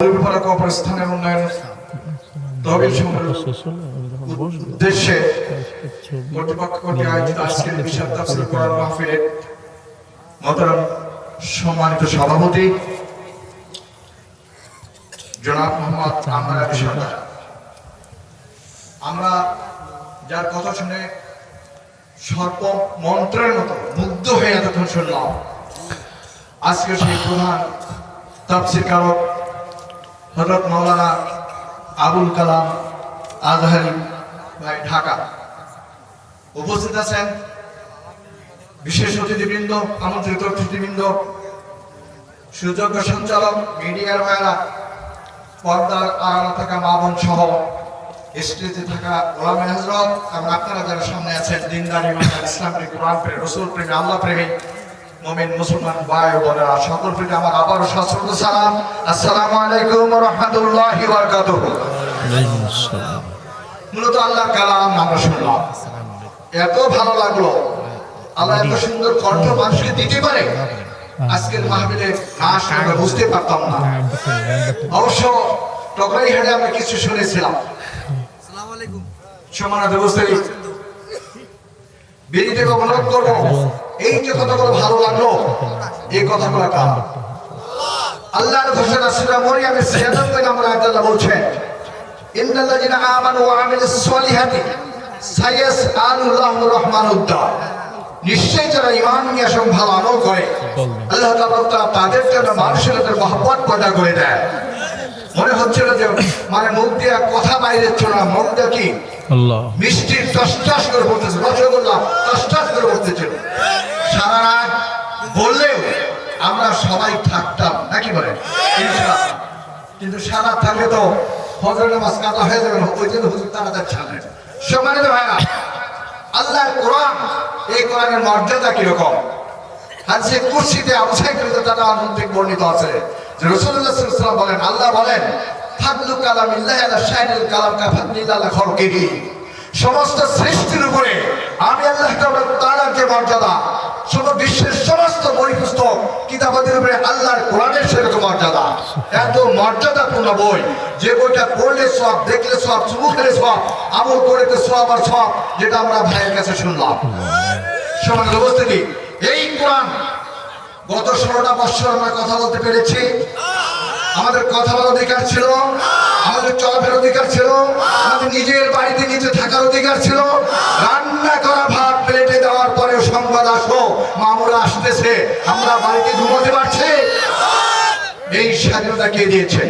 অপরস্থানের উন্নয়ন তহবিল উদ্দেশ্যে কর্তৃপক্ষ কর্তৃক আয়োজিত আজকের বিশাল তাফসীর কোরআন মাহফিলের মহতরম সম্মানিত সভাপতি জনাব মোহাম্মদ সরকার। আমরা যার কথা শুনে সর্প মন্ত্রের মতো মুগ্ধ হয়ে এতক্ষণ শুনলাম। আজকে সেই প্রধান তাফসির কারক হজরত মাওলানা আবুল কালাম আজহারি ভাই ঢাকা উপস্থিত আছেন। বিশেষ অতিথিবৃন্দ, আমন্ত্রিত অতিথিবৃন্দ, সুযোগ্য সঞ্চালক, মিডিয়ার ভাইরা পর্দার আড়ালে থাকা মা বোন সহ, স্টেজে থাকা ওলামে হজরত এবং আপনারা যারা সামনে আছেন, দিনদারি ইসলাম প্রেমী কোরআন প্রেমী রসুল প্রেমী আল্লাহ প্রেমী মমিন মুসলমান ভাই বোনেরা সকল প্রতি আমার আবারও সশ্রদ্ধ সালাম। আসসালামু আলাইকুম রহমতুল্লাহি বারকাতুহু। মূলত আল্লাহর কালাম আমরা শুনলাম। এত ভালো লাগল। আল্লাহ এত সুন্দর কণ্ঠ মানুষকে দিতে পারে। আজকের মাহবিলে না শুনলে বুঝতে পারতাম না। অবশ্য টকরাই হাটে আমরা কিছু শুনেছিলাম। সমানাতে বুঝতে বেরিয়ে অনুরোধ করব? এই যে কথাগুলো ভালো লাগল, এই কথাগুলো কার? আল্লাহর ঘোষণা সূরা মরিয়মের 96 নম্বর আয়াতে আল্লাহ বলছেন, ইন্নাল্লাযিনা আমানু ওয়া আমিলুস সলিহাতি সায়াসআলুল্লাহু রহমানুদ্দা নিশ্চয়ই যারা ঈমান নিয়ে আসে এবং ভালো আমল করে, আল্লাহ তাআলা তাদের জন্য মানুষের তাদের মহব্বত পয়দা করে দেয়। মনে হচ্ছিল যে মানে মুখ দিয়ে কথা বাইরে ছিল না মুখ দিয়ে কি? মিষ্টির টস টস করে পড়তেছে রসগোল্লা টস টস করে পড়তেছিল সারা বললেও আমরা সবাই থাকতাম, নাকি বলে কিন্তু সারা থাকলে তো হজর নামাজ কাদা হয়ে যাবে ওই জন্য হুজুর তাড়াতাড়ি ছাড়লেন সম্মানিত ভাইরা আল্লাহর কোরআন, এই কোরআনের মর্যাদা কীরকম? হাদিসে কুরসিতে আবু সাইদ রাদিয়াল্লাহু আনহু থেকে বর্ণিত আছে যে রাসূলুল্লাহ বলেন, আল্লাহ বলেন ফাদলু কালামিল্লাহি আলা শাইনিল কালাম কা ফাদলিল্লাহি আলা খালকিহি। সমস্ত সৃষ্টির উপরে আমি আল্লাহ তাআলার যে মর্যাদা সব বিশ্বের সমস্ত বই পুস্তক কিতাবাদের উপরে আল্লাহর কোরআনের সেরকম মর্যাদা। এত মর্যাদাপূর্ণ বই, যে বইটা পড়লে সব দেখলে সব চুমু সব আমল করেতে সব আর সব যেটা আমরা ভাইয়ের কাছে শুনলাম। সমাজ উপস্থিতি, এই কোরআন গত ষোলোটা বছর আমরা কথা বলতে পেরেছি। আমাদের কথা বলার অধিকার ছিল, আমাদের চলাফেরার অধিকার ছিল, আমাদের নিজের বাড়িতে নিজে থাকার অধিকার ছিল। রান্না করা ভাত প্লেটে দেওয়ার পরেও সংবাদ আসো মামুরা আসতেছে, আমরা বাড়িতে ঘুমোতে পারছি? এই স্বাধীনতা কে দিয়েছে?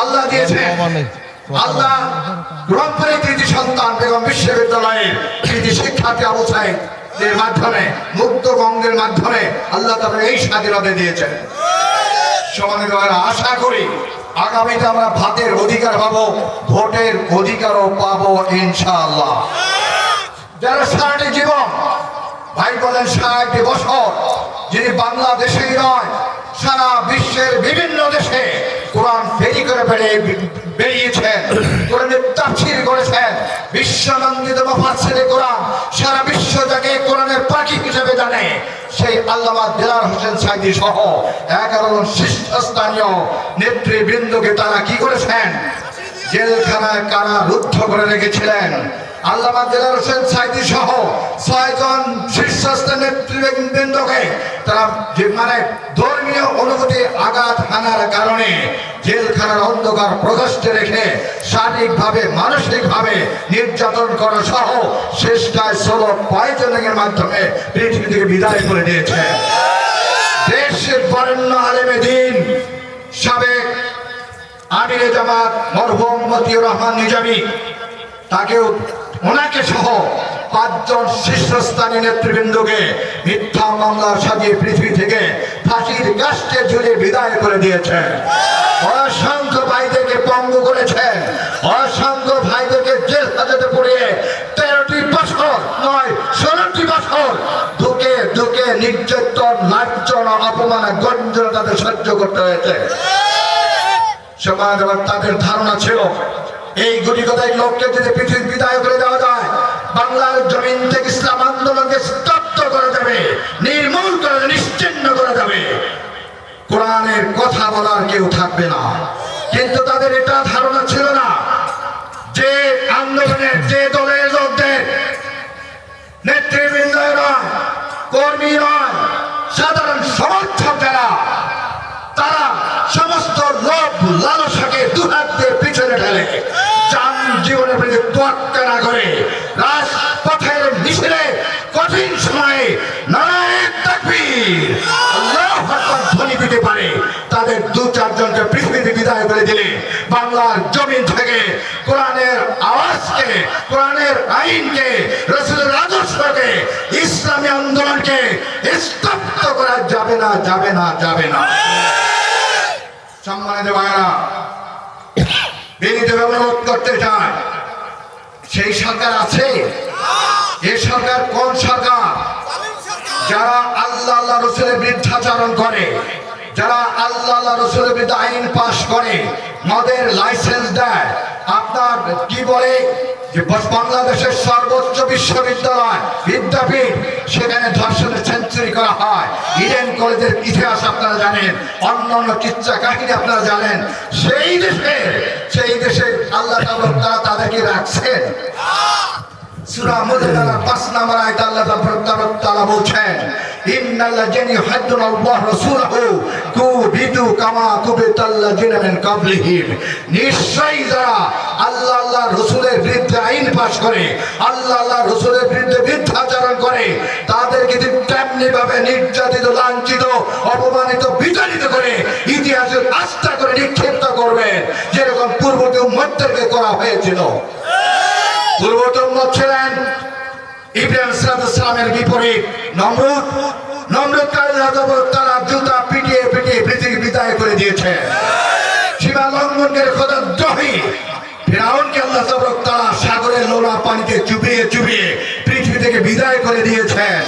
আল্লাহ দিয়েছে। আল্লাহ গ্রন্থের কৃতি সন্তান বেগম বিশ্ববিদ্যালয়ের কৃতি শিক্ষার্থী এর মাধ্যমে, মুক্ত গঙ্গের মাধ্যমে আল্লাহ তাদের এই স্বাধীনতা দিয়েছেন। সমানের আশা করি আগামীতে আমরা ভাতের অধিকার পাবো, ভোটের অধিকারও পাবো ইনশাআল্লাহ। যারা সারাটি জীবন ভাই বলেন ষাট বছর যিনি বাংলাদেশেই নয়, সারা বিশ্বের বিভিন্ন দেশে কোরআন ফেরি করে বেড়ে বেরিয়েছেন করেছেন সারা বিশ্ব পাখি হিসেবে জানে। সেই আল্লামা দেলার হোসেন শীর্ষস্থানীয় নেতৃবৃন্দকে তারা কি করেছেন? জেলখানায় কারারুদ্ধ করে রেখেছিলেন। আল্লামা দিলার হোসেন সাইদি সহ ছয়জন শীর্ষস্থ নেতৃবৃন্দকে তারা মানে ধর্মীয় অনুভূতি আঘাত হানার কারণে জেলখানার অন্ধকার প্রকোষ্ঠে রেখে শারীরিকভাবে, মানসিকভাবে নির্যাতন করা সহ শেষটায় ষোলো পয়জনিং এর মাধ্যমে পৃথিবী থেকে বিদায় করে দিয়েছে। দেশের বরেণ্য আলেমে দিন সাবেক আমিরে জামাত মরহুম মতিউর রহমান নিজামী, তাকেও ওনাকে সহ পাঁচজন শীর্ষস্থানীয় নেতৃবৃন্দকে মিথ্যা মামলা সাজিয়ে পৃথিবী থেকে ফাঁসির কাষ্টে ঝুলে বিদায় করে দিয়েছে। অসংখ্য ভাইদেরকে পঙ্গু করেছেন অসংখ্য ভাইদেরকে জেল হাজতে পড়িয়ে তেরোটি বছর নয়, ষোলোটি বছর ধুকে ধুকে নির্যাতন লাঞ্ছনা অপমান গঞ্জনা তাদের সহ্য করতে হয়েছে। সমাজ তাদের ধারণা ছিল এই গুটি কথায় লোককে যদি পৃথিবী বিদায় করে দেওয়া যায়, বাংলার জমিন থেকে ইসলাম আন্দোলনকে স্তব্ধ করা যাবে, নির্মূল করে, নিশ্চিন্ন করা যাবে। কোরআনের কথা বলার কেউ থাকবে না। কিন্তু তাদের এটা ধারণা ছিল না যে আন্দোলনের যে দলের লোকদের নেতৃবৃন্দ কর্মী নয়, সাধারণ সমর্থক যারা, তারা সমস্ত লোভ লালসাকে দুহাত না করে। রাজপথের মিছিলে কঠিন সময়ে নারায়ণ তাকবীর। দিতে পারে। তাদের দু চারজনকে পৃথিবীতে বিদায় দিলে বাংলার জমিন থেকে কোরআনের আওয়াজকে, কোরআনের আইনকে ইসলামী আন্দোলনকে স্তব্ধ করা যাবে না যাবে না যাবে না। সম্মানিত ভাইরা বিনীতভাবে অনুরোধ করতে চাই সেই সরকার আছে? এ সরকার কোন সরকার? যারা আল্লাহ আল্লাহ রসুলের বৃদ্ধাচরণ করে, যারা আল্লাহ আল্লাহ রসুলের বিরুদ্ধে আইন পাশ করে, মদের লাইসেন্স দেয়। আপনার কি বলে? বাংলাদেশের সর্বোচ্চ বিশ্ববিদ্যালয়, বিদ্যাপীঠ সেখানে ধর্ষণের সেঞ্চুরি করা হয়। ইডেন কলেজের ইতিহাস আপনারা জানেন অন্য অন্য কিচ্ছা কাহিনী আপনারা জানেন। সেই দেশে সেই দেশে আল্লাহ তাদেরকে রাখছেন। সূরা মুজাদালা পাঁচ নম্বর আয়াত আল্লাহ তাআলা বলছেন ইন্নাল্লাযিনা ইউহাদ্দুনা আল্লাহ রাসূলাহু কুবিতু কামা কুবিতাল্লাযিনা মিন ক্বাবলিহিম। নিশ্চয়ই যারা আল্লাহ আল্লাহ রাসূলের বিরুদ্ধে আইন পাশ করে, আল্লাহ আল্লাহ রাসূলের বিরুদ্ধে মিথ্যাচারণ করে, তাদেরকে তেমনি ভাবে নির্যাতিত, লাঞ্ছিত, অপমানিত, বিতাড়িত করে ইতিহাসের আস্থা করে নিক্ষিপ্ত করবেন, যেরকম পূর্বতে উম্মতদেরকে করা হয়েছিল। পূর্বতম ছিলেন ইব্রাহিম সালামের বিপরীত নমরুদ নমরুদ তারা জুতা পিটিয়ে পিটিয়ে পৃথিবী বিদায় করে দিয়েছে। সীমা লঙ্ঘন করে খোদা দ্রোহী ফেরাউনকে আল্লাহ তবরক তারা সাগরের লোলা পানিতে চুবিয়ে চুবিয়ে পৃথিবী থেকে বিদায় করে দিয়েছেন।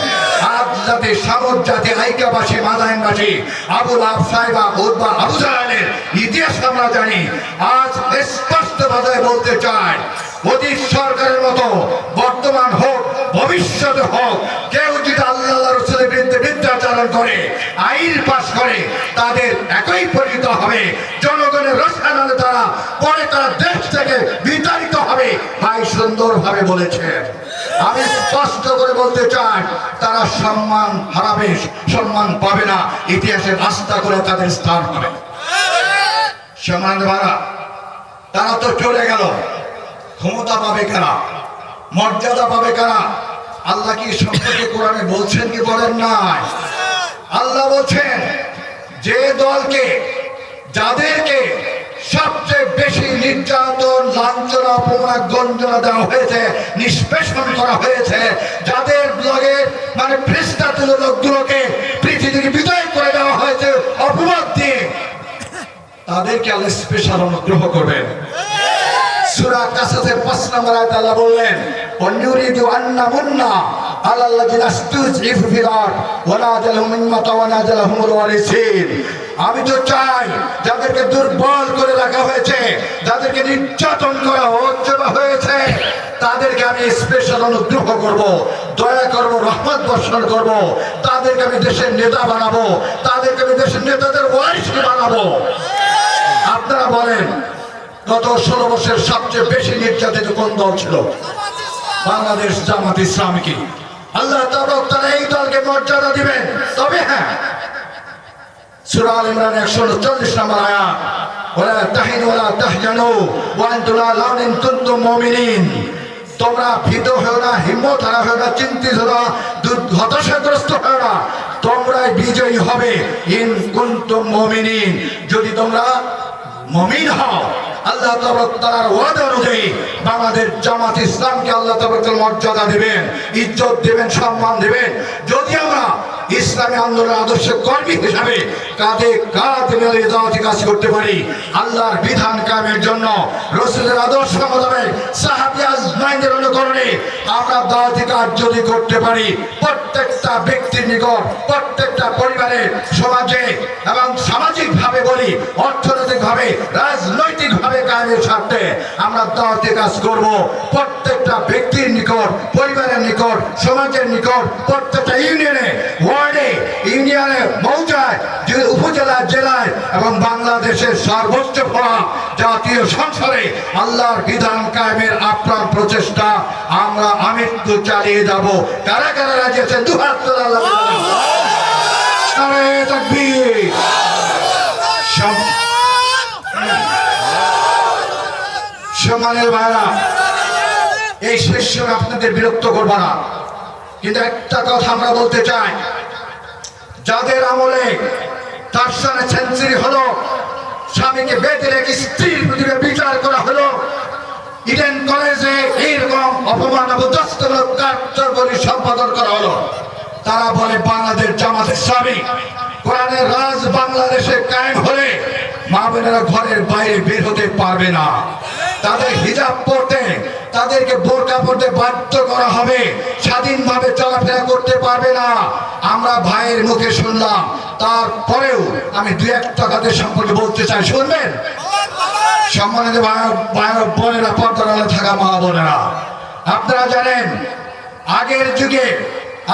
আজ জাতি সামদ জাতি আইকাবাসী মাদাইনবাসী আবুল আব সাহেবা উদ্বা আবু জাহালের ইতিহাস আমরা জানি। আজ স্পষ্ট ভাষায় বলতে চাই অতীত সরকারের মতো বর্তমান হোক, ভবিষ্যতে হোক, কেউ যদি আল্লাহ রসুলের বিরুদ্ধে করে, আইন পাশ করে, তাদের একই পরিচিত হবে। জনগণের রসায়নে তারা, পরে তারা দেশ থেকে বিতাড়িত হবে। ভাই সুন্দরভাবে বলেছেন আমি স্পষ্ট করে বলতে চাই, তারা সম্মান হারাবে, সম্মান পাবে না। ইতিহাসের আস্থা করে তাদের স্থান হবে। সম্মান ভাড়া তারা তো চলে গেল। ক্ষমতা পাবে কারা? মর্যাদা পাবে কারা? আল্লাহ কি সম্পর্কে কোরআনে বলছেন কি বলেন নাই? আল্লাহ বলছেন, যে দলকে, যাদেরকে সবচেয়ে বেশি নির্যাতন, লাঞ্ছনা, অপমান, গঞ্জনা দেওয়া হয়েছে, নিষ্পেষণ করা হয়েছে, যাদের ব্লগে মানে পৃষ্ঠাতুল লোকগুলোকে পৃথিবীর বিদায় করে দেওয়া হয়েছে অপবাদ দিয়ে, তাদেরকে আল্লাহ স্পেশাল অনুগ্রহ করবেন। সূরা 5 নম্বর আয়াতে আল্লাহ বললেন আন্না মুন্না আমি তো চাই যাদেরকে দুর্বল করে রাখা হয়েছে, যাদেরকে নির্যাতন করা হয়েছে, তাদেরকে আমি স্পেশাল অনুগ্রহ করব, দয়া করব, রহমত বর্ষণ করব, তাদেরকে আমি দেশের নেতা বানাবো, তাদেরকে আমি দেশের নেতাদের ওয়ারিস বানাবো। আপনারা বলেন গত ষোলো বছরের সবচেয়ে বেশি নির্যাতিত কোন দল ছিল? বাংলাদেশ জামাত ইসলামী আল্লাহ তারা এই দলকে মর্যাদা দিবেন। তবে হ্যাঁ সূরা আল ইমরান 140 নম্বর আয়াত ওয়ালা তাহিনু ওয়ালা তাহজানু, ওয়া আনতুম লা লাউন ইন কুনতুম মুমিনিন। তোমরা না না। তোমরাই বিজয়ী হবে। ইন কুনতুম মুমিনিন। যদি তোমরা মমিন হও আল্লাহ তাআলার ওয়াদা অনুযায়ী বাংলাদেশ জামাত ইসলামকে আল্লাহ তাবারক মর্যাদা দিবেন, ইজ্জত দিবেন, সম্মান দিবেন। যদি আমরা ইসলামী আন্দোলনের আদর্শ কর্মী হিসাবে কাঁধে কাঁধ মিলিয়ে দাওয়াতি কাজ করতে পারি, আল্লাহর বিধান কামের জন্য রসুলের আদর্শ মোতাবেক সাহাবী আজমাইনের অনুকরণে আমরা দাওয়াতি কাজ যদি করতে পারি, প্রত্যেকটা ব্যক্তির নিকট, প্রত্যেকটা পরিবারে সমাজে এবং সামাজিকভাবে বলি, অর্থনৈতিকভাবে রাজনৈতিক কায়েমের স্বার্থে আমরা দাওয়াতি কাজ করব। প্রত্যেকটা ব্যক্তির নিকট পরিবারের নিকট সমাজের নিকট প্রত্যেকটা ইউনিয়নে ওয়ার্ডে ইউনিয়নে মৌজায় উপজেলা জেলায় এবং বাংলাদেশের সর্বোচ্চ ফোরাম জাতীয় সংসদে আল্লাহর বিধান কায়েমের আপ্রাণ প্রচেষ্টা আমরা আমৃত্যু চালিয়ে যাব। কারা কারা রাজি আছেন? দু হাত তোলা আল্লাহ নারায়ে তাকবীর সম- সম্মানের ভাইরা, এই শিষ্য আপনাদের বিরক্ত করব না। কিন্তু একটা কথা আমরা বলতে চাই, যাদের আমলে তার সঙ্গে সেঞ্চুরি হলো, স্বামীকে বেঁধে রেখে স্ত্রীর প্রতিভা বিচার করা হলো, ইডেন কলেজে এইরকম অপমান অবদস্তমূলক কার্যকরী সম্পাদন করা হলো। তারা বলে, বাংলাদেশ জামাত ইসলামী কোরআনের রাজ বাংলাদেশে কায়েম হলে মা বোনেরা ঘরের বাইরে বের হতে পারবে না। তাদের হিজাব পড়তে তাদেরকে বোরকা পড়তে বাধ্য করা হবে। স্বাধীনভাবে চলাফেরা করতে পারবে না। আমরা ভাইয়ের মুখে শুনলাম, তারপরেও আমি দু একটা তাদের সম্পর্কে বলতে চাই, শুনবেন? সম্মানিত বোনেরা, পর্দার থাকা মা বোনেরা, আপনারা জানেন, আগের যুগে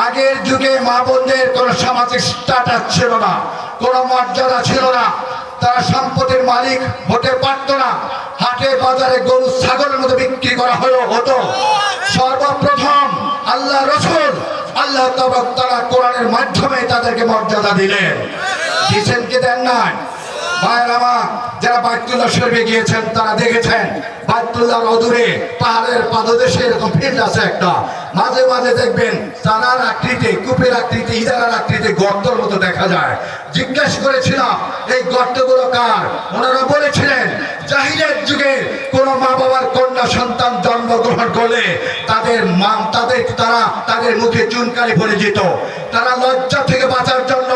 আগের যুগে মা বোনদের কোনো সামাজিক স্ট্যাটাস ছিল না, কোনো মর্যাদা ছিল না। তারা সম্পদের মালিক হতে পারত না। হাটে বাজারে গরু, ছাগলের মতো বিক্রি করা হলো হতো। সর্বপ্রথম আল্লাহ রসুল, আল্লাহ তারা কোরআনের মাধ্যমে তাদেরকে মর্যাদা দিলেন। দিচ্ছেন কি দেন নাই? ভাইয়ের আমার, যারা বাইতুল্লাহ শরীফে গিয়েছেন, তারা দেখেছেন, বাইতুল্লাহর অদূরে পাহাড়ের পাদদেশে এরকম ফিল্ড আছে একটা। মাঝে মাঝে দেখবেন চানার আকৃতি, কূপের আকৃতি, ইদারার আকৃতি গর্তর মতো দেখা যায়। জিজ্ঞেস করেছিলাম, এই গর্তগুলো কার? ওনারা বলেছিলেন জাহিলের যুগে কোন মা বাবার কন্যা সন্তান জন্মগ্রহণ করলে তাদের মা, তাদের, তারা তাদের মুখে চুনকালি ভরে যেত। তারা লজ্জা থেকে বাঁচার জন্য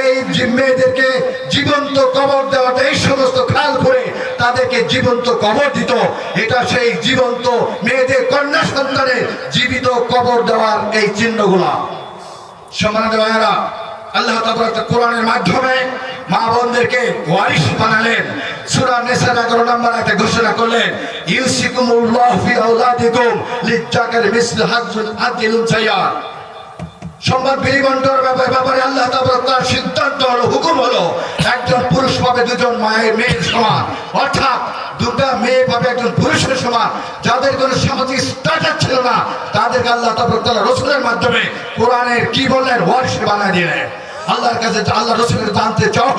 এই মেয়েদেরকে জীবন্ত কবর দেওয়াটা এই সমস্ত খাল করে তাদেরকে জীবন্ত কবর দিত। এটা সেই জীবন্ত মেয়েদের কন্যা সন্তানের জীবিত কবর দেওয়ার এই চিহ্নগুলা। ভাইয়েরা আল্লাহ কোরআনের মাধ্যমে মা বোনদেরকে ওয়ারিশ বানালেন। সুরা নেসার এগারো নম্বর একটা ঘোষণা করলেন, ইউসিকুমুল্লাহ ফি আওলাদিকুম লিজ্জাকের মিসলু হাজ্জুল আদিল উনসায়াত সংবাদ বিনিমন্ডর ব্যাপারে ব্যাপারে আল্লাহ তার সিদ্ধান্ত হলো হুকুম হলো, একজন পুরুষ পাবে দুজন মায়ের, মেয়ের সমান। অর্থাৎ দুটা মেয়ে পাবে একজন পুরুষের সমান। যাদের কোনো সামাজিক স্ট্যাটাস ছিল না, তাদেরকে আল্লাহ তাবর তালা রসুলের মাধ্যমে কোরআনের কি বললেন ওয়ার্সে বানিয়ে দিলেন। আল্লাহর কাছে আল্লাহ রসুলের জানতে চাওয়া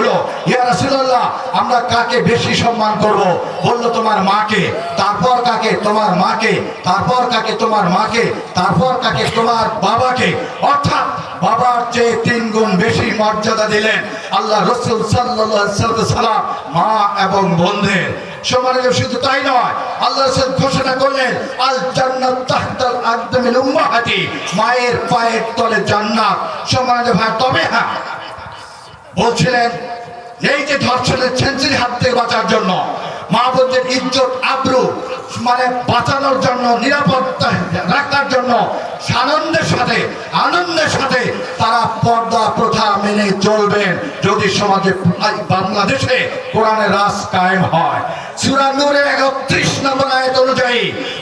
ইয়া রাসূলুল্লাহ, আমরা কাকে বেশি সম্মান করব? বলল তোমার মাকে, তারপর কাকে তোমার মাকে, তারপর কাকে তোমার মাকে, তারপর কাকে তোমার বাবাকে। অর্থাৎ বাবার চেয়ে তিন গুণ বেশি মর্যাদা দিলেন আল্লাহ রসুল সাল্লাহ সাল্লাম মা এবং বন্ধের। তাই নয় ঘোষণা করলেন জান্নাত মায়ের পায়ের তলে জান্নাত, সমাজ ভাই তবে হ্যাঁ বলছিলেন, এই যে ধর্ষণের সেঞ্চুরি হাত থেকে বাঁচার জন্য মা বোনদের ইজ্জত, আব্রু মানে বাঁচানোর জন্য, নিরাপত্তা রাখার জন্য আনন্দের সাথে আনন্দের সাথে তারা পর্দা প্রথা মেনে চলবেন। যদি সমাজে বাংলাদেশে কোরআনের রাস কায়েম হয়, সুরা নূরের একত্রিশ নম্বর আয়ত অনুযায়ী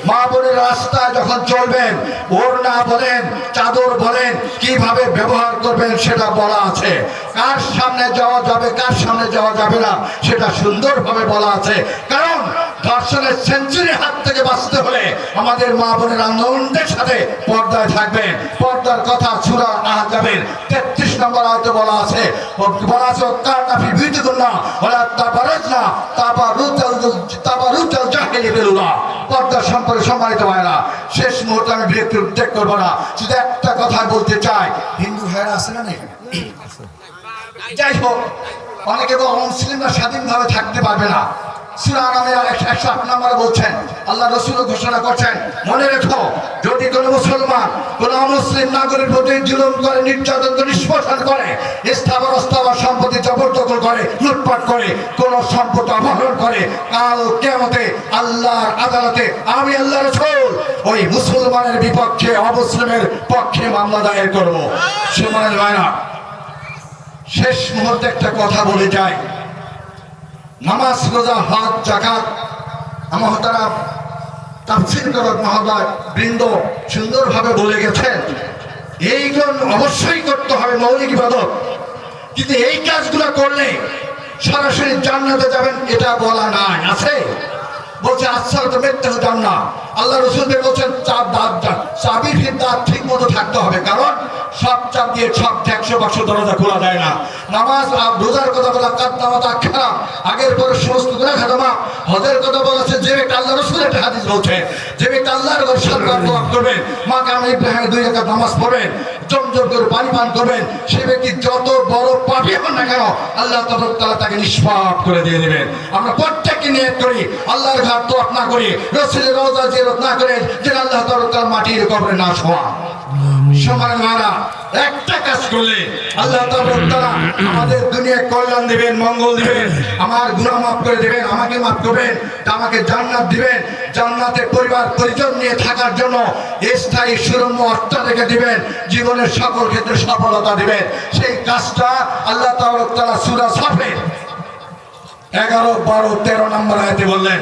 মা বোনের রাস্তায় যখন চলবেন, ওড়না বলেন, চাদর বলেন, কীভাবে ব্যবহার করবেন সেটা বলা আছে। কার সামনে যাওয়া যাবে, কার সামনে যাওয়া যাবে না, সেটা সুন্দরভাবে বলা আছে। কারণ দর্শনের সেঞ্চুরি হাত থেকে বাঁচতে হলে আমাদের মা বোনের আনন্দের সাথে পর্দায় থাকবেন পর্দার কথা সুরা আহজাবের তেত্রিশ নম্বর আয়তে বলা আছে। বলা আছে কার না না বেলুলা পর্দা সম্পর্কে সম্মানিত শেষ মুহূর্তে আমি বিরক্তি করব না। শুধু একটা কথা বলতে চাই। হিন্দু ভাইরা আছে না যাই হোক, অনেকে মুসলিমরা স্বাধীনভাবে থাকতে পারবে না। মনে যদি মুসলমান নির্যাতন করে সম্পত্তি জবরদখল করে, লুটপাট করে, কোন সম্পদ অপহরণ করে, কাল কেমতে আল্লাহর আদালতে আমি আল্লাহ রসুল, ওই মুসলমানের বিপক্ষে অমুসলিমের পক্ষে মামলা দায়ের করব। ভাইরা, শেষ মুহূর্তে একটা কথা বলে যায় নামাজ রোজা, হজ জাকাত আমার তারা তাফসির করক মহোদয়, বৃন্দ সুন্দরভাবে বলে গেছেন, এইজন অবশ্যই করতে হবে মৌলিক ইবাদত। কিন্তু এই কাজগুলো করলে সরাসরি জান্নাতে যাবেন, এটা বলা নাই, আছে? বলছে আচ্ছা তো মৃত্যু না আল্লাহ রসুলদের বলছেন, চাপ দাঁত দাঁত চাবির দাঁত ঠিক মতো থাকতে হবে, কারণ সব চাপ দিয়ে সব একশো পাঁচশো দরজা খোলা যায় না। নামাজ রোজার কথা বলা কাদ নামাজ আখ্যা আগের পরে সমস্ত গুণা খাদমা হজের কথা বলেছে যে ব্যক্তি আল্লাহ রসুল একটা হাদিস বলছে, যে ব্যক্তি আল্লাহর ঘর সরকার দোয়া করবেন মা কাম ইব্রাহিম দুই রেখা নামাজ পড়বেন জমজম করে পানি পান করবেন সে ব্যক্তি যত বড় পাপি হন না কেন, আল্লাহ তাআলা তাকে নিষ্পাপ করে দিয়ে দেবেন। আমরা প্রত্যেককে নিয়ত করি, আল্লাহর ঘাট তো না করি, রসুলের রোজা জিয়ারত না করে যে আল্লাহ তাআলা মাটির কবরে না শোয়া। সময় মারা একটা কাজ করলে আল্লাহ আমাদের দুনিয়ায় কল্যাণ দিবেন মঙ্গল দিবেন আমার মাফ করে দিবেন আমাকে মাফ করবেন আমাকে জান্নাত দিবেন জান্নাতে পরিবার পরিজন নিয়ে থাকার জন্য স্থায়ী সুরম্য অর্থ রেখে দিবেন জীবনের সকল ক্ষেত্রে সফলতা দিবেন। সেই কাজটা আল্লাহ তাআলা তাআলা সূরা সাফের এগারো বারো তেরো নম্বর আয়াতে বললেন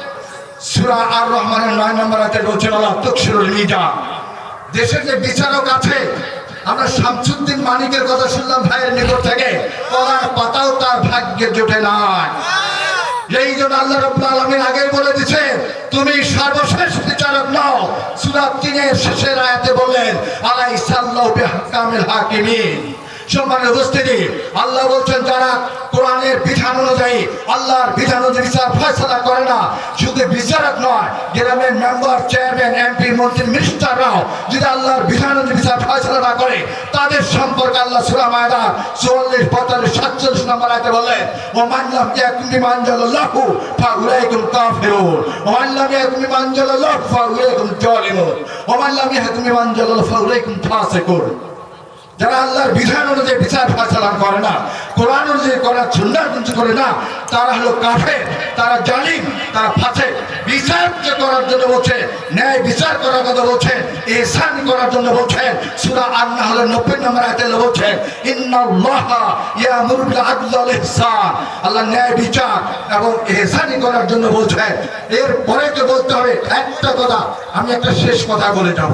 সুরা আর রহমানের নয় নম্বর হাতে রয়েছে তকসিরুল মিজা দেশের যে বিচারক আছে, আমরা শামসুদ্দিন মানিকের কথা শুনলাম ভাইয়ের নিকট থেকে পড়ার পাতাও তার ভাগ্যে জোটে নাই। এই জন্য আল্লাহ রব্বুল আলামিন আগেই বলে দিছে, তুমি সর্বশেষ বিচারক নও। সূরা তিনের শেষের আয়াতে বললেন, আলাইসাল্লাহু বিহাকামিল হাকিমিন। আল্লাহ বলছেন যারা কোরআনের বিধান অনুযায়ী আল্লাহর বিধান অনুযায়ী বিচার ফয়সলা করে না, শুধু বিচারক নয়, গ্রামের মেম্বার, চেয়ারম্যান, এমপি, মন্ত্রী, মিনিস্টাররাও যদি আল্লাহর বিধান অনুযায়ী বিচার ফয়সলা না করে, তাদের সম্পর্কে আল্লাহ সুরা মায়দা চুয়াল্লিশ, পঁয়তাল্লিশ, সাতচল্লিশ নম্বর আয়তে বললেন ও মানলাম ইয়াকুমি মানজালাল্লাহু ফাউলাইকুম কাফিরুন ও মানলাম ইয়াকুমি মানজালাল্লাহু ফাউলাইকুম জালিমুন ও মানলাম ইয়াকুমি মানজালাল্লাহু ফাউলাইকুম ফাসিকুন। যারা আল্লাহর বিধান অনুযায়ী বিচার ফাঁসালান করে না, কোরআন অনুযায়ী করার সুন্দর কিছু করে না, তারা হলো কাফে তারা জালিম, তারা ফাঁসে। বিচার যে করার জন্য বলছে, ন্যায় বিচার করার কথা বলছেন এহসান করার জন্য বলছেন সুরা আন্না হলো নব্বই নম্বর আয়তে বলছেন আল্লাহ ন্যায় বিচার এবং এহসানি করার জন্য বলছেন এরপরে তো বলতে হবে একটা কথা, আমি একটা শেষ কথা বলে যাব।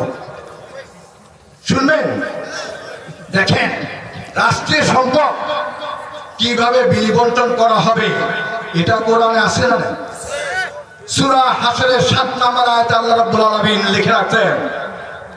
শুনবেন? দেখেন, রাষ্ট্রীয় সম্পদ কীভাবে বিবর্তন করা হবে, এটা কোরআনে আছে না সুরা সূরা হাসরের সাত নাম্বার আয়তা আল্লাহ রাব্বুল আলামিন লিখে রাখছেন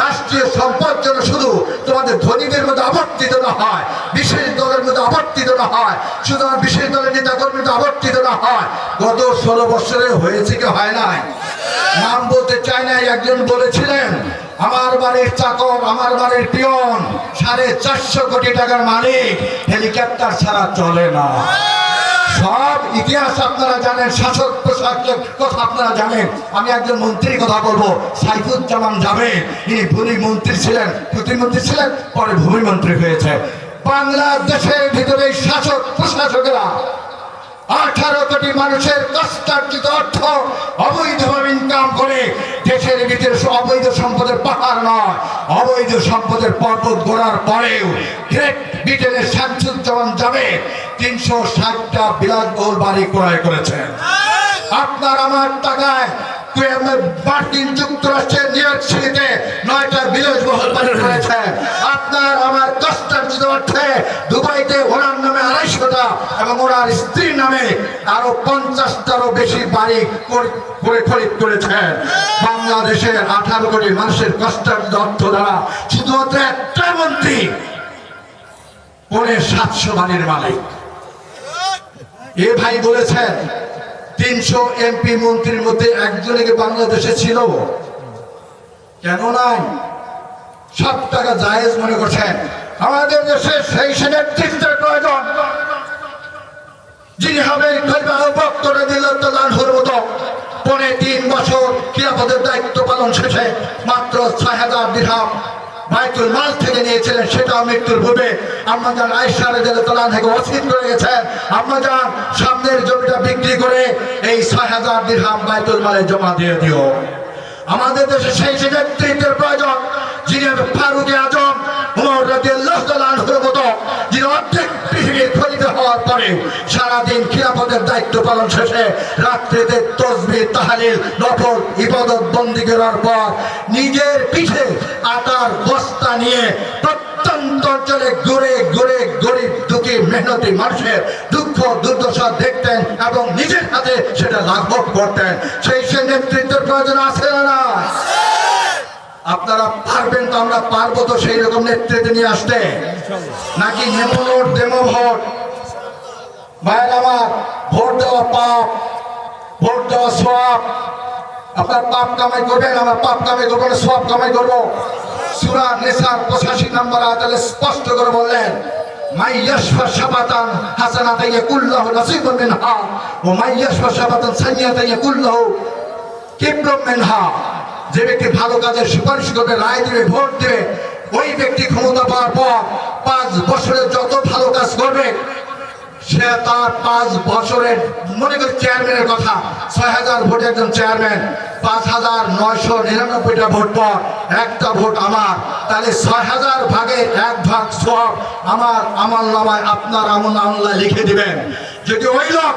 রাষ্ট্রীয় সম্পদ যেন শুধু তোমাদের ধনীদের মধ্যে আবর্তিত না হয়, বিশেষ দলের মধ্যে আবর্তিত না হয়, শুধু বিশেষ দলের নেতা কর্মীর আবর্তিত না হয়, গত ষোলো বছরে হয়েছে কি হয় নাই? নাম বলতে চাই না একজন বলেছিলেন, আমার বাড়ির চাকর, আমার বাড়ির পিয়ন, সাড়ে চারশো কোটি টাকার মালিক, হেলিকপ্টার ছাড়া চলে না। সব ইতিহাস আপনারা জানেন, শাসক প্রশাসকের কথা আপনারা জানেন। আমি একজন মন্ত্রীর কথা বলব, সাইফুজ্জামান যাবে ইনি ভূমি মন্ত্রী ছিলেন, প্রতিমন্ত্রী ছিলেন, পরে ভূমি মন্ত্রী হয়েছে। বাংলাদেশের ভিতরে শাসক প্রশাসকেরা আঠারো কোটি মানুষের কষ্টার্জিত অর্থ অবৈধ ইনকাম করে দেশের ভিতরে অবৈধ সম্পদের পাহাড় নয়, অবৈধ সম্পদের পর্বত গোড়ার পরেও গ্রেট ব্রিটেনের শামসুজ্জামান যাবে, তিনশো ষাটটা বিলাসবহুল বাড়ি ক্রয় করেছেন। আপনার আমার টাকায় মার্কিন যুক্তরাষ্ট্রের ইয়র্ক সিটিতে নয়টা বিলাসবহুল বাড়ি করেছেন আপনার আমার কষ্টার্জিত অর্থে দুবাইতে ওনার নামে আড়াইশোটা এবং ওনার স্ত্রীর নামে আরও পঞ্চাশটারও বেশি বাড়ি করে খরিদ করেছেন বাংলাদেশের আঠারো কোটি মানুষের কষ্টার্জিত অর্থ দ্বারা শুধুমাত্র একটা মন্ত্রী, পরে সাতশো বাড়ির মালিক। এ ভাই বলেছেন তিনশো এমপি মন্ত্রীর মধ্যে একজনে কি বাংলাদেশে ছিল কেন নাই? সব টাকা জায়েজ মনে করছেন। আমাদের দেশে সেই নেতৃত্বের প্রয়োজন। যিনি মতো। পনে তিন বছর খিলাফতের দায়িত্ব পালন শেষে মাত্র ছয় হাজার বাইতুল মাল থেকে নিয়েছিলেন, সেটাও মৃত্যুর পূর্বে আম্মাজান আয়সা রাদিয়াল্লাহু থেকে অসীম করে গেছেন। আম্মাজান, সামনের জমিটা বিক্রি করে এই ছয় হাজার দিরহাম বাইতুল মালে জমা দিয়ে দিও। আমাদের দেশে সেই নেতৃত্বের প্রয়োজন। যিনি ফারুকে আজম যিনি অর্ধেক পৃথিবীর খলিফা হওয়ার পরে সারাদিন খিলাফতের দায়িত্ব পালন শেষে রাত্রিতে তসবি, তাহালিল, নফল, ইবাদত বন্দি করার পর নিজের পিঠে আটার বস্তা নিয়ে প্রত্যন্ত অঞ্চলে ঘুরে ঘুরে গরিব দুঃখী মেহনতি মানুষের দুঃখ, দুর্দশা দেখতেন এবং নিজের হাতে সেটা লাঘব করতেন। সেই সে নেতৃত্বের প্রয়োজন আছে না আপনারা পারবেন তো, আমরা পারব তো সেই রকম নেতৃত্ব নিয়ে আসতে। নাকি নেমো নোট ডেমো ভোট ভাইয়ের আমার, ভোট দেওয়া পাপ, ভোট দেওয়া সব আপনার পাপ কামাই করবেন, আমার পাপ কামাই করব না সব কামাই করব। সুরা নেশার পঁচাশি নম্বর আদালে স্পষ্ট করে বললেন, মাই ইয়াশফা শাবাতান হাসানাতান ইয়াকুল্লাহু নাসিবুন মিনহা ওয়া মাই ইয়াশফা শাবাতান সাইয়্যাতান ইয়াকুল্লাহু কিবরুম মিনহা। যে ব্যক্তি ভালো কাজের সুপারিশ করবে, রায় দেবে, ভোট দিবে, ওই ব্যক্তি ক্ষমতা পাওয়ার পর পাঁচ বছরে যত ভালো কাজ করবে, সে তার পাঁচ বছরের, মনে করি চেয়ারম্যানের কথা, ছয় হাজার ভোটে একজন চেয়ারম্যান পাঁচ হাজার নয়শো নিরানব্বইটা ভোট পর একটা ভোট আমার। তাহলে ছয় হাজার ভাগে এক ভাগ সব আমার আমল নামায় আপনার আমল আমলা লিখে দিবেন। যদি ওই লোক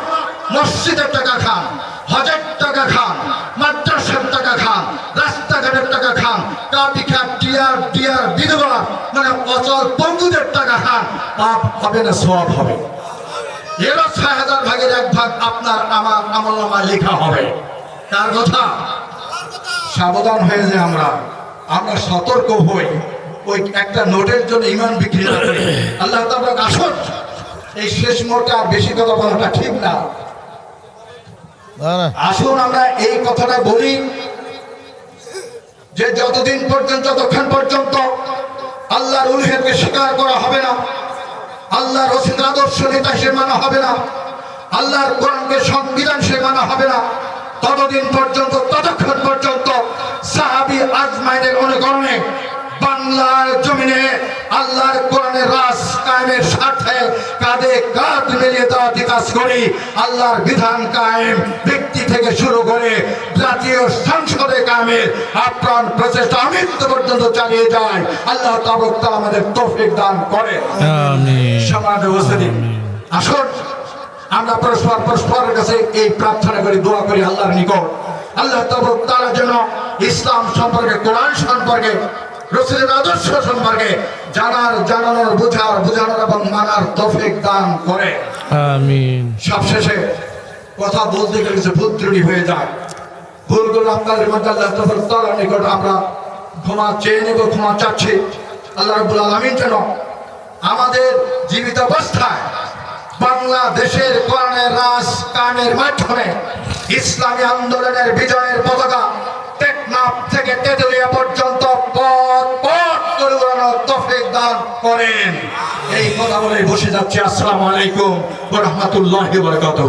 মসজিদের টাকা খান, হজের টাকা খান মাদ্রাসার টাকা খান, রাস্তাঘাটের টাকা খান কাপি খান টিয়ার টিয়ার বিধবা মানে অচল পঙ্গুদের টাকা খান, পাপ হবে না, সব হবে। এরও ছয় হাজার ভাগের এক ভাগ আপনার আমার আমল নামায় লেখা হবে। তার কথা? সাবধান হয়ে যে আমরা আমরা সতর্ক হই। ওই একটা নোটের জন্য ইমান বিক্রি করি। আল্লাহ তাআলা আসুন, এই শেষ মোড়টা বেশি কথা বলাটা ঠিক না। আসুন, আমরা এই কথাটা বলি যে যতদিন পর্যন্ত, যতক্ষণ পর্যন্ত আল্লাহর উলহেদকে স্বীকার করা হবে না, আল্লাহর রসিদ আদর্শ নেতা সে মানা হবে না, আল্লাহর কোরআনকে সংবিধান সে মানা হবে না, ততদিন পর্যন্ত, ততক্ষণ পর্যন্ত সাহাবি আজমাইনের অনুকরণে বাংলার জমিনে আল্লাহর কোরআনের রাস কায়েমের স্বার্থে কাঁধে কাঁধ মিলিয়ে দেওয়াতে কাজ করি? আল্লাহর বিধান কায়েম ব্যক্তি থেকে শুরু করে জাতীয় সংসদে কায়েমের আপ্রাণ প্রচেষ্টা আমৃত্যু পর্যন্ত চালিয়ে যায়। আল্লাহ তাবক্তা আমাদের তৌফিক দান করে। সমাজ উপস্থিতি। আসুন আমরা পরস্পর পরস্পরের কাছে এই প্রার্থনা করি দোয়া করি আল্লাহর নিকট। আল্লাহ তবক তারা যেন ইসলাম সম্পর্কে কোরআন সম্পর্কে রসুলের আদর্শ সম্পর্কে জানার জানানোর বোঝার বোঝানোর এবং মানার তফিক দান করে। আমিন। সবশেষে কথা বলতে গেলে কিছু ভুল ত্রুটি হয়ে যায়। ভুলগুলো আপনাদের মধ্যে আল্লাহ তবক তালার নিকট আমরা ক্ষমা চেয়ে নেব ক্ষমা চাচ্ছি। আল্লাহ রবুল আলমিন যেন আমাদের জীবিত অবস্থায় বাংলাদেশের কোরআনের রাস কানের মাধ্যমে ইসলামী আন্দোলনের বিজয়ের পতাকা টেকনাফ থেকে তেতুলিয়া পর্যন্ত পথ পথ করে উড়ানোর তফিক দান করেন। এই কথা বলে বসে যাচ্ছে। আসসালামু আলাইকুম রহমতুল্লাহ বরকাত